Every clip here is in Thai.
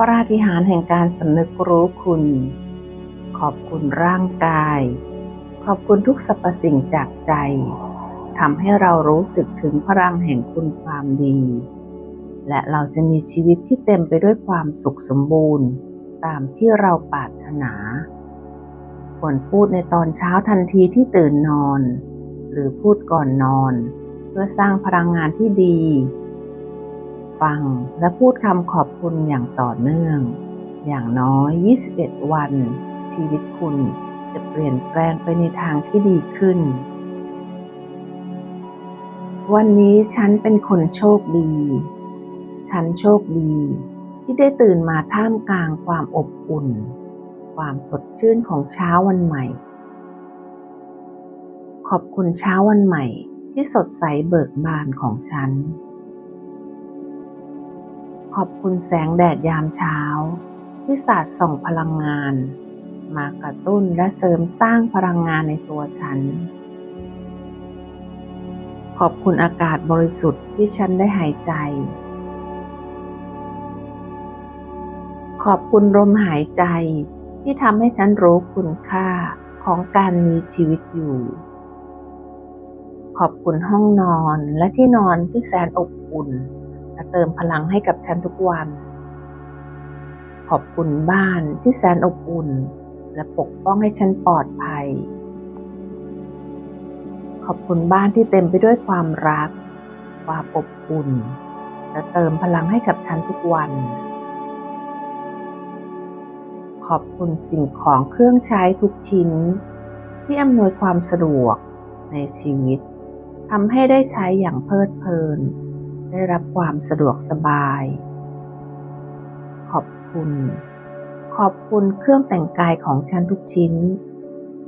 ปราฏิหาริย์แห่งการสำนึกรู้คุณ ขอบคุณร่างกาย ขอบคุณทุกสรรพสิ่งจากใจทำให้เรารู้สึกถึงพลังแห่งคุณความดี และเราจะมีชีวิตที่เต็มไปด้วยความสุขสมบูรณ์ ตามที่เราปรารถนาควรพูดในตอนเช้าทันทีที่ตื่นนอน หรือพูดก่อนนอน เพื่อสร้างพลังงานที่ดี ฟังและพูดคำขอบคุณอย่างต่อเนื่อง อย่างน้อย 21 วัน ชีวิตคุณจะเปลี่ยนแปลงไปในทางที่ดีขึ้น วันนี้ฉันเป็นคนโชคดี ฉันโชคดี ที่ได้ตื่นมาท่ามกลางความอบอุ่น ความสดชื่นของเช้าวันใหม่ ขอบคุณเช้าวันใหม่ที่สดใสเบิกบานของฉัน ขอบคุณแสงแดดยามเช้า ที่สาดส่องพลังงาน มากระตุ้นและเสริมสร้างพลังงานในตัวฉัน ขอบคุณอากาศบริสุทธิ์ที่ฉันได้หายใจ ขอบคุณลมหายใจที่ทำให้ฉันรู้คุณค่าของการมีชีวิตอยู่ ขอบคุณห้องนอนและที่นอนที่แสนอบอุ่น และเติมพลังให้กับฉันทุกวัน ขอบคุณบ้านที่แสนอบอุ่น และปกป้องให้ฉันปลอดภัย ขอบคุณบ้านที่เต็มไปด้วยความรัก ความอบอุ่น และเติมพลังให้กับฉันทุกวัน ขอบคุณสิ่งของเครื่องใช้ทุกชิ้น ที่อำนวยความสะดวกในชีวิตทำให้ได้ใช้อย่างเพลิดเพลิน ได้รับความสะดวกสบาย ขอบคุณ ขอบคุณเครื่องแต่งกายของฉันทุกชิ้น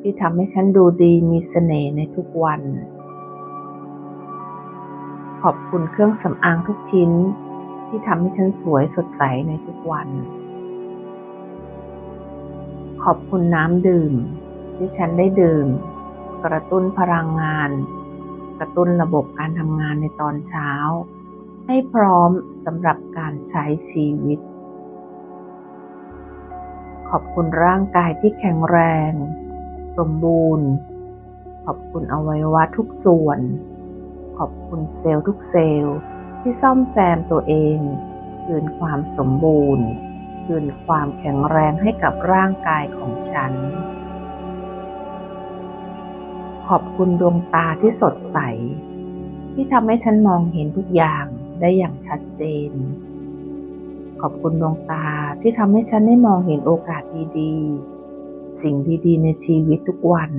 ที่ทำให้ฉันดูดีมีเสน่ห์ในทุกวัน ขอบคุณเครื่องสำอางทุกชิ้น ที่ทำให้ฉันสวยสดใสในทุกวัน ขอบคุณน้ำดื่ม ที่ฉันได้ดื่ม กระตุ้นพลังงานกระตุ้นระบบการทำงานในตอนเช้า ให้พร้อมสำหรับการใช้ชีวิต ขอบคุณร่างกายที่แข็งแรง สมบูรณ์ ขอบคุณอวัยวะทุกส่วน ขอบคุณเซลล์ทุกเซลล์ที่ซ่อมแซมตัวเองคืนความสมบูรณ์คืนความแข็งแรงให้กับร่างกายของฉัน ขอบคุณดวงตาที่สดใส ที่ทำให้ฉันมองเห็นทุกอย่าง ได้อย่างชัดเจน ขอบคุณดวงตาที่ทำให้ฉันได้มองเห็นโอกาสดีๆ สิ่งดีๆ ในชีวิตทุกวัน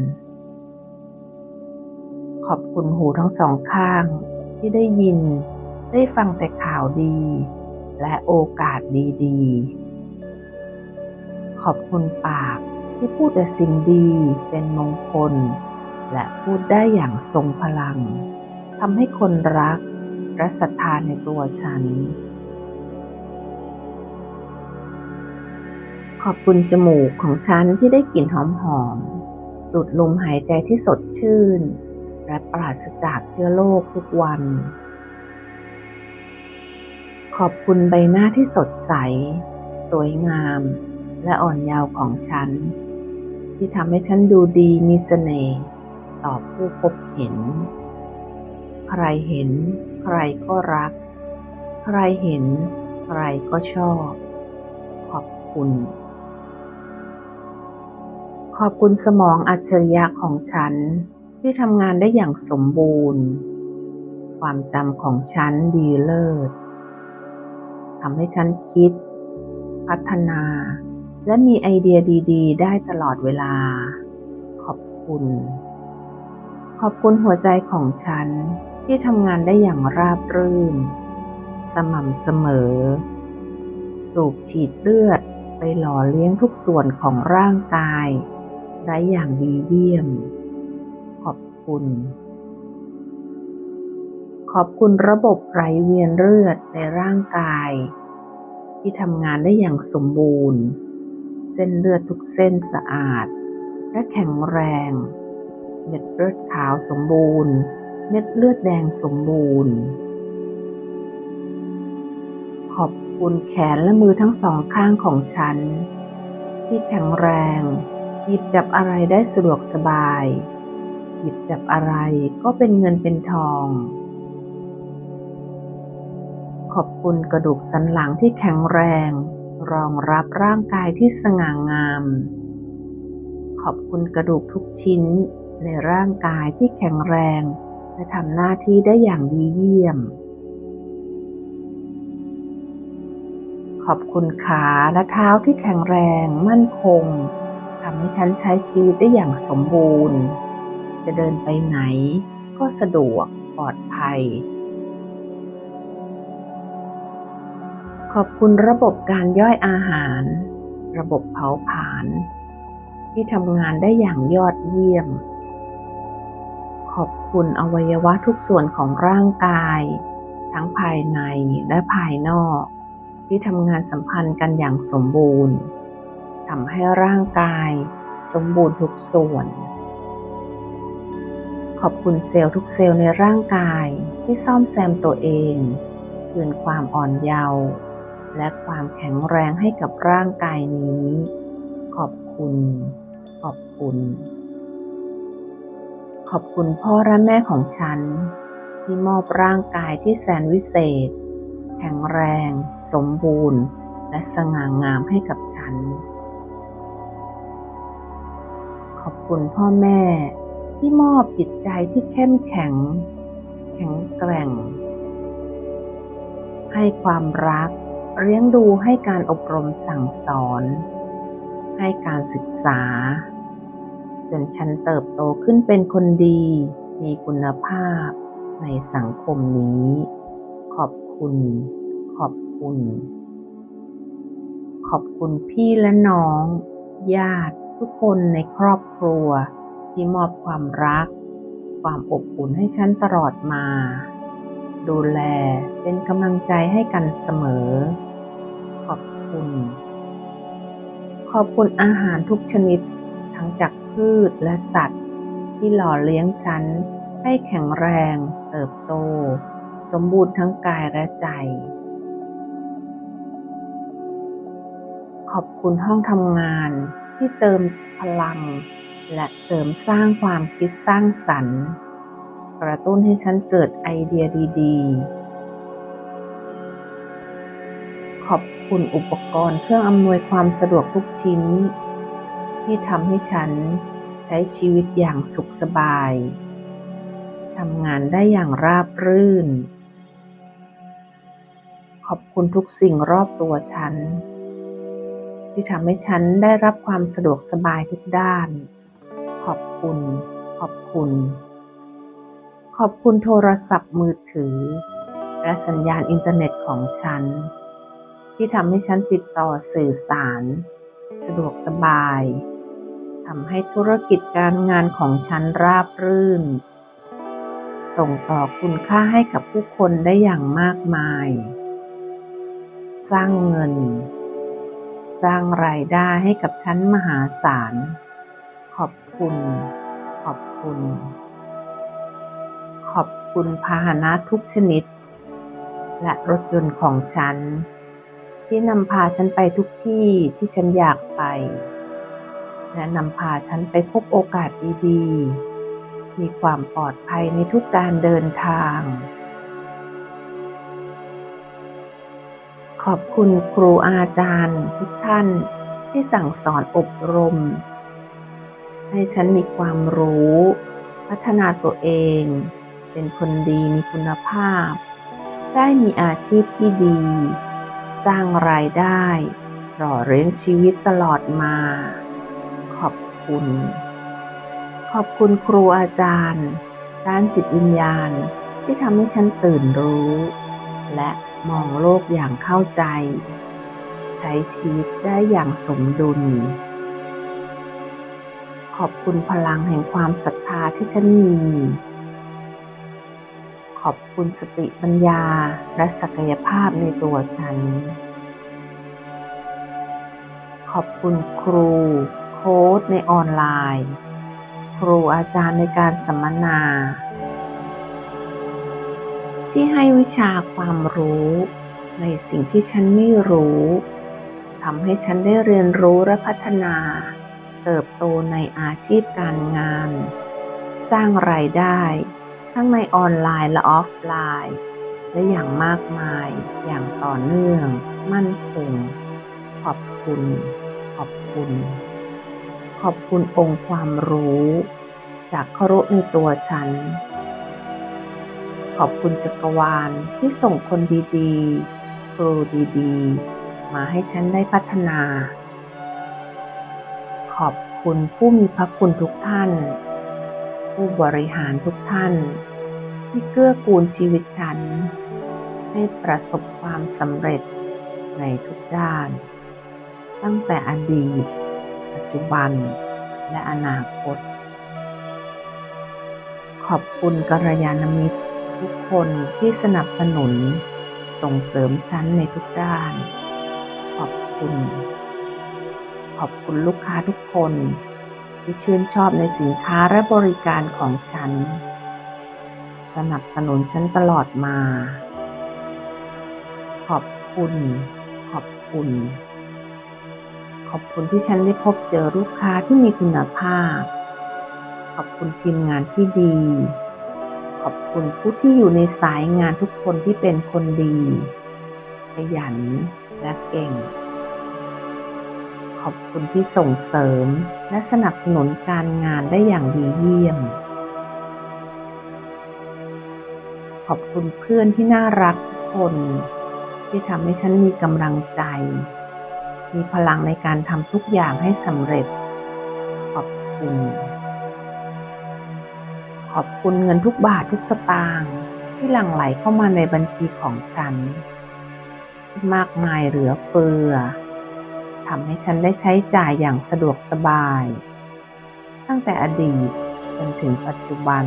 ขอบคุณหูทั้งสองข้างที่ได้ยิน ได้ฟังแต่ข่าวดี และโอกาสดีๆ ขอบคุณปากที่พูดแต่สิ่งดีเป็นมงคล และพูดได้อย่างทรงพลังทำให้คนรัก และศรัทธาในตัวฉัน ขอบคุณจมูกของฉันที่ได้กลิ่นหอมๆ สูดลมหายใจที่สดชื่น และปราศจากเชื้อโรคทุกวัน ขอบคุณใบหน้าที่สดใส สวยงาม และอ่อนเยาว์ของฉัน ที่ทำให้ฉันดูดีมีเสน่ห์ต่อผู้พบเห็น ใครเห็น ใครก็รัก ใครเห็น ใครก็ชอบ ขอบคุณ ขอบคุณสมองอัจฉริยะของฉันที่ทำงานได้อย่างสมบูรณ์ ความจำของฉันดีเลิศทำให้ฉันคิด พัฒนา และมีไอเดียดีๆ ได้ตลอดเวลา ขอบคุณ ขอบคุณหัวใจของฉัน ที่ทำงานได้อย่างราบรื่น สม่ำเสมอ สูบฉีดเลือดไปหล่อเลี้ยงทุกส่วนของร่างกาย ได้อย่างดีเยี่ยม ขอบคุณ ขอบคุณระบบไหลเวียนเลือดในร่างกาย ที่ทำงานได้อย่างสมบูรณ์ เส้นเลือดทุกเส้นสะอาด และแข็งแรง เม็ดเลือดขาวสมบูรณ์ เม็ดเลือดแดงสมบูรณ์ ขอบคุณแขนและมือทั้งสองข้างของฉัน ที่แข็งแรง หยิบจับอะไรได้สะดวกสบาย หยิบจับอะไรก็เป็นเงินเป็นทอง ขอบคุณกระดูกสันหลังที่แข็งแรง รองรับร่างกายที่สง่างาม ขอบคุณกระดูกทุกชิ้นในร่างกายที่แข็งแรง และทำหน้าที่ได้อย่างดีเยี่ยม ขอบคุณขาและเท้าที่แข็งแรงมั่นคงทำให้ฉันใช้ชีวิตได้อย่างสมบูรณ์ จะเดินไปไหนก็สะดวกปลอดภัย ขอบคุณระบบการย่อยอาหาร ระบบเผาผลาญที่ทำงานได้อย่างยอดเยี่ยม ขอบ คุณอวัยวะทุกส่วนของร่างกาย ทั้งภายในและภายนอก ที่ทำงานสัมพันธ์กันอย่างสมบูรณ์ทำให้ร่างกาย สมบูรณ์ทุกส่วน ขอบคุณเซลล์ทุกเซลล์ในร่างกายที่ซ่อมแซมตัวเองคืนความอ่อนเยาว์และความแข็งแรงให้กับร่างกายนี้ ขอบคุณ ขอบคุณ ขอบคุณพ่อและแม่ของฉัน ที่มอบร่างกายที่แสนวิเศษ แข็งแรง สมบูรณ์ และสง่างามให้กับฉัน ขอบคุณพ่อแม่ที่มอบจิตใจที่เข้มแข็ง แข็งแกร่ง ให้ความรักเลี้ยงดูให้การอบรมสั่งสอน ให้การศึกษา จนฉันเติบโตขึ้นเป็นคนดี มีคุณภาพในสังคมนี้ ขอบคุณ ขอบคุณ ขอบคุณพี่และน้อง ญาติทุกคนในครอบครัว ที่มอบความรัก ความอบอุ่นให้ฉันตลอดมา ดูแลเป็นกำลังใจให้กันเสมอ ขอบคุณ ขอบคุณอาหารทุกชนิดทั้งจาก พืชและสัตว์ ที่หล่อเลี้ยงฉันให้แข็งแรงเติบโต สมบูรณ์ทั้งกายและใจ ขอบคุณห้องทำงานที่เติมพลัง และเสริมสร้างความคิดสร้างสรรค์ กระตุ้นให้ฉันเกิดไอเดียดีๆ ขอบคุณอุปกรณ์เครื่องอำนวยความสะดวกทุกชิ้น ที่ทำให้ฉันใช้ชีวิตอย่างสุขสบาย ทำงานได้อย่างราบรื่น ขอบคุณทุกสิ่งรอบตัวฉัน ที่ทำให้ฉันได้รับความสะดวกสบายทุกด้าน ขอบคุณ ขอบคุณ ขอบคุณโทรศัพท์มือถือ และสัญญาณอินเทอร์เน็ตของฉัน ที่ทำให้ฉันติดต่อสื่อสาร สะดวกสบาย ทำให้ธุรกิจการงานของฉันราบรื่น ส่งต่อคุณค่าให้กับผู้คนได้อย่างมากมาย สร้างเงิน สร้างรายได้ให้กับฉันมหาศาล ขอบคุณ ขอบคุณ ขอบคุณพาหนะทุกชนิด และรถยนต์ของฉัน ที่นำพาฉันไปทุกที่ที่ฉันอยากไป และนำพาฉันไปพบโอกาสดีๆ มีความปลอดภัยในทุกการเดินทาง ขอบคุณครูอาจารย์ทุกท่านที่สั่งสอนอบรม ให้ฉันมีความรู้ พัฒนาตัวเอง เป็นคนดีมีคุณภาพ ได้มีอาชีพที่ดี สร้างรายได้หล่อเลี้ยงชีวิตตลอดมา คุณ ขอบคุณครูอาจารย์ ด้านจิตวิญญาณที่ทำให้ฉันตื่นรู้ และมองโลกอย่างเข้าใจ ใช้ชีวิตได้อย่างสมดุล ขอบคุณพลังแห่งความศรัทธาที่ฉันมี ขอบคุณสติปัญญาและศักยภาพในตัวฉัน ขอบคุณครู ค้ดในออนไลน์ ครูอาจารย์ในการสัมมนา ที่ให้วิชาความรู้ในสิ่งที่ฉันไม่รู้ทำให้ฉันได้เรียนรู้และพัฒนา เติบโตในอาชีพการงาน สร้างรายได้ ทั้งในออนไลน์และออฟไลน์ และอย่างมากมาย อย่างต่อเนื่อง มั่นคง ขอบคุณ ขอบคุณ ขอบคุณองค์ความรู้ จากครุในตัวฉัน ขอบคุณจักรวาลที่ส่งคนดีๆ ครูดีๆ มาให้ฉันได้พัฒนา ขอบคุณผู้มีพระคุณทุกท่าน ผู้บริหารทุกท่าน ที่เกื้อกูลชีวิตฉัน ให้ประสบความสำเร็จในทุกด้าน ตั้งแต่อดีต ปัจจุบันและอนาคต ขอบคุณกัลยาณมิตร ทุกคนที่สนับสนุน ส่งเสริมฉันในทุกด้าน ขอบคุณ ขอบคุณลูกค้าทุกคน ที่ชื่นชอบในสินค้าและบริการของฉัน สนับสนุนฉันตลอดมา ขอบคุณ ขอบคุณ ขอบคุณที่ฉันได้พบเจอลูกค้าที่มีคุณภาพ ขอบคุณทีมงานที่ดี ขอบคุณผู้ที่อยู่ในสายงานทุกคนที่เป็นคนดี ขยันและเก่ง ขอบคุณที่ส่งเสริมและสนับสนุนการงานได้อย่างดีเยี่ยม ขอบคุณเพื่อนที่น่ารักทุกคน ที่ทำให้ฉันมีกำลังใจ มีพลังในการทำทุกอย่างให้สำเร็จ ขอบคุณ ขอบคุณเงินทุกบาททุกสตางค์ที่หลั่งไหลเข้ามาในบัญชีของฉัน มากมายเหลือเฟือทำให้ฉันได้ใช้จ่ายอย่างสะดวกสบาย ตั้งแต่อดีตจนถึงปัจจุบัน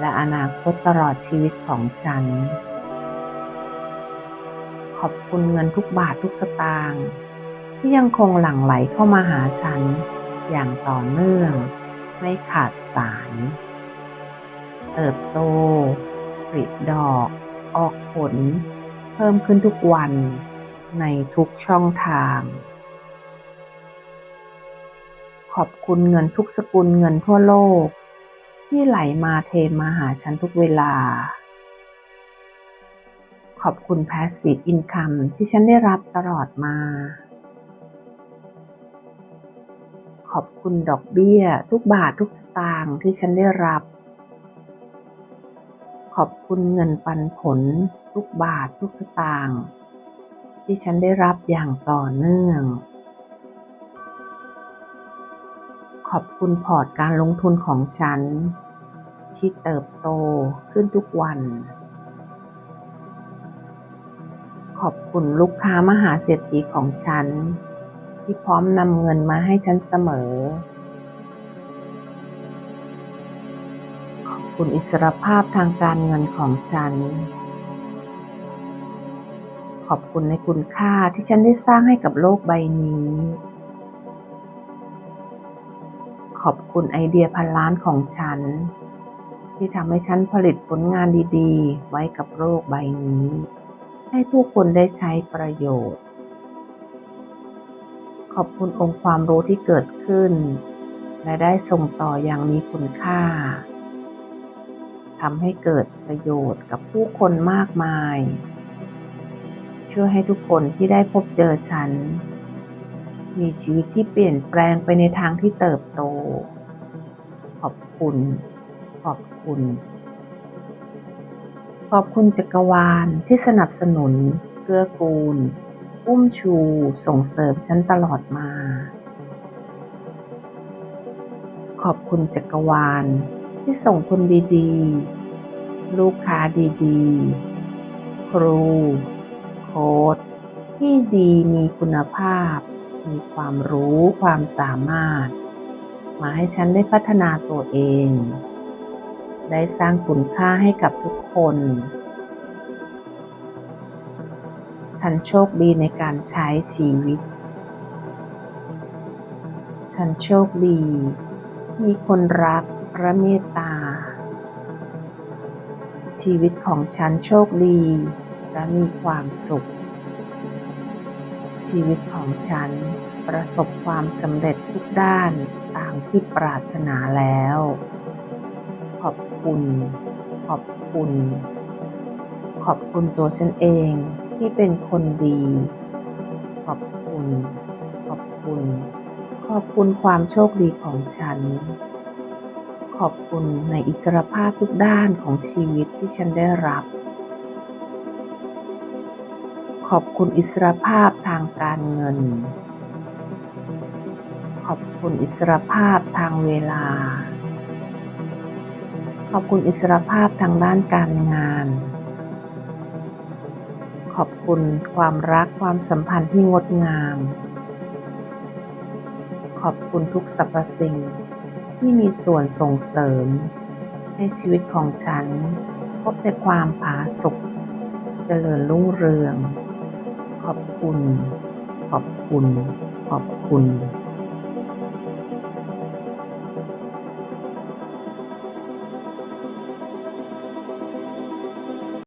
และอนาคตตลอดชีวิตของฉัน ขอบคุณเงินทุกบาททุกสตางค์ ที่ยังคงหลั่งไหลเข้ามาหาฉัน อย่างต่อเนื่อง ไม่ขาดสาย เติบโตผลิดอก ออกผล เพิ่มขึ้นทุกวันในทุกช่องทาง ขอบคุณเงินทุกสกุลเงินทั่วโลก ที่ไหลมาเทมาหาฉันทุกเวลา ขอบคุณ Passive Income ที่ฉันได้รับตลอดมา อบคุณดอกเบี้ย ทุกบาททุกสตางค์ที่ฉันได้รับ ขอบคุณเงินปันผล ทุกบาททุกสตางค์ที่ฉันได้รับอย่างต่อเนื่อง ขอบคุณพอร์ตการลงทุนของฉัน ที่เติบโตขึ้นทุกวัน ขอบคุณลูกค้ามหาเศรษฐีของฉัน ที่พร้อมนำเงินมาให้ฉันเสมอ ขอบคุณอิสรภาพทางการเงินของฉัน ขอบคุณในคุณค่าที่ฉันได้สร้างให้กับโลกใบนี้ ขอบคุณไอเดียพันล้านของฉัน ที่ทำให้ฉันผลิตผลงานดีๆ ไว้กับโลกใบนี้ ให้ผู้คนได้ใช้ประโยชน์ ขอบคุณองค์ความรู้ที่เกิดขึ้น และได้ส่งต่ออย่างมีคุณค่าทำให้เกิดประโยชน์กับผู้คนมากมาย ช่วยให้ทุกคนที่ได้พบเจอฉัน มีชีวิตที่เปลี่ยนแปลงไปในทางที่เติบโต ขอบคุณ ขอบคุณ ขอบคุณจักรวาลที่สนับสนุนเกื้อกูล อุ้มชูส่งเสริมฉันตลอดมา ขอบคุณจักรวาลที่ส่งคนดีๆ ลูกค้าดีๆ ครู โค้ดที่ดีมีคุณภาพ มีความรู้ความสามารถ มาให้ฉันได้พัฒนาตัวเอง ได้สร้างคุณค่าให้กับทุกคน ฉันโชคดีในการใช้ชีวิต ฉันโชคดี มีคนรักและเมตตา ชีวิตของฉันโชคดีและมีความสุข ชีวิตของฉันประสบความสำเร็จทุกด้านตามที่ปรารถนาแล้ว ขอบคุณ ขอบคุณ ขอบคุณตัวฉันเอง ที่เป็นคนดี ขอบคุณ ขอบคุณ ขอบคุณความโชคดีของฉัน ขอบคุณในอิสรภาพทุกด้านของชีวิตที่ฉันได้รับ ขอบคุณอิสรภาพทางการเงิน ขอบคุณอิสรภาพทางเวลา ขอบคุณอิสรภาพทางด้านการงาน ขอบคุณความรักความสัมพันธ์ที่งดงาม ขอบคุณทุกสรรพสิ่งที่มีส่วนส่งเสริม ให้ชีวิตของฉัน พบแต่ความผาสุกเจริญรุ่งเรือง ขอบคุณ ขอบคุณ ขอบคุณ